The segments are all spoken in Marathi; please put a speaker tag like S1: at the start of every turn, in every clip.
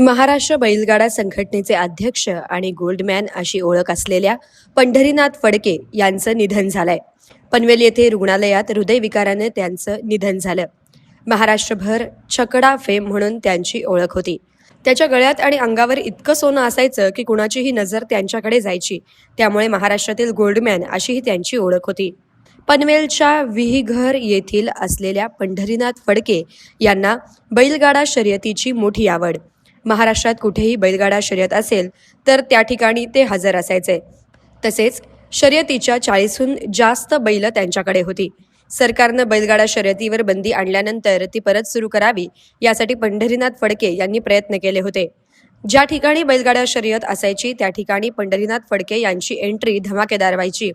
S1: महाराष्ट्र बैलगाडा संघटनेचे अध्यक्ष आणि गोल्डमॅन अशी ओळख असलेल्या पंढरीनाथ फडके यांचं निधन झालंय. पनवेल येथे रुग्णालयात हृदयविकाराने त्यांचं निधन झालं. महाराष्ट्रभर छकडा फेम म्हणून त्यांची ओळख होती. त्याच्या गळ्यात आणि अंगावर इतकं सोनं असायचं की कुणाचीही नजर त्यांच्याकडे जायची. त्यामुळे महाराष्ट्रातील गोल्डमॅन अशीही त्यांची ओळख होती. पनवेलच्या विहीघर येथील असलेल्या पंढरीनाथ फडके यांना बैलगाडा शर्यतीची मोठी आवड. महाराष्ट्रात कुठेही बैलगाडा शर्यत असेल तर त्या ठिकाणी ते हजर असायचे. तसेच शर्यतीच्या चाळीसहून जास्त बैल त्यांच्याकडे होती. सरकारनं बैलगाडा शर्यतीवर बंदी आणल्यानंतर ती परत सुरू करावी यासाठी पंढरीनाथ फडके यांनी प्रयत्न केले होते. ज्या ठिकाणी बैलगाडा शर्यत असायची त्या ठिकाणी पंढरीनाथ फडके यांची एंट्री धमाकेदार व्हायची.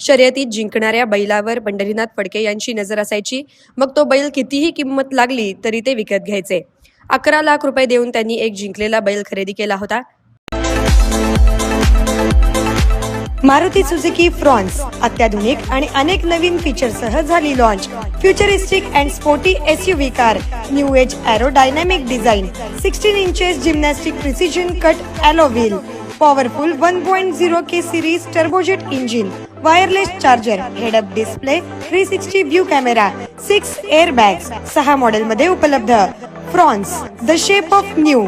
S1: शर्यतीत जिंकणाऱ्या बैलावर पंढरीनाथ फडके यांची नजर असायची. मग तो बैल कितीही किंमत लागली तरी ते विकत घ्यायचे. अकरा लाख रुपये देऊन त्यांनी एक जिंकलेला बैल खरेदी केला होता.
S2: मारुती सुझुकी फ्रॉन्स अत्याधुनिक आणि अनेक नवीन फीचरसह झाली launch futuristic and sporty S U V car new edge aerodynamic design sixteen inches gymnastic precision cut alloy wheel powerful one point zero K series turbojet engine wireless charger head up display three sixty view camera six air bag सहा मॉडेलमध्ये उपलब्ध. Fronts the shape of new.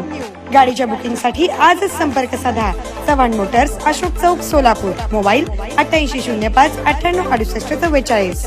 S2: गाडीच्या बुकिंगसाठी आजच संपर्क साधा. चव्हाण मोटर्स अशोक चौक सोलापूर. मोबाईल अठ्ठ्याऐंशी शून्य पाच अठ्ठ्याण्णव अडुसष्ट चव्वेचाळीस.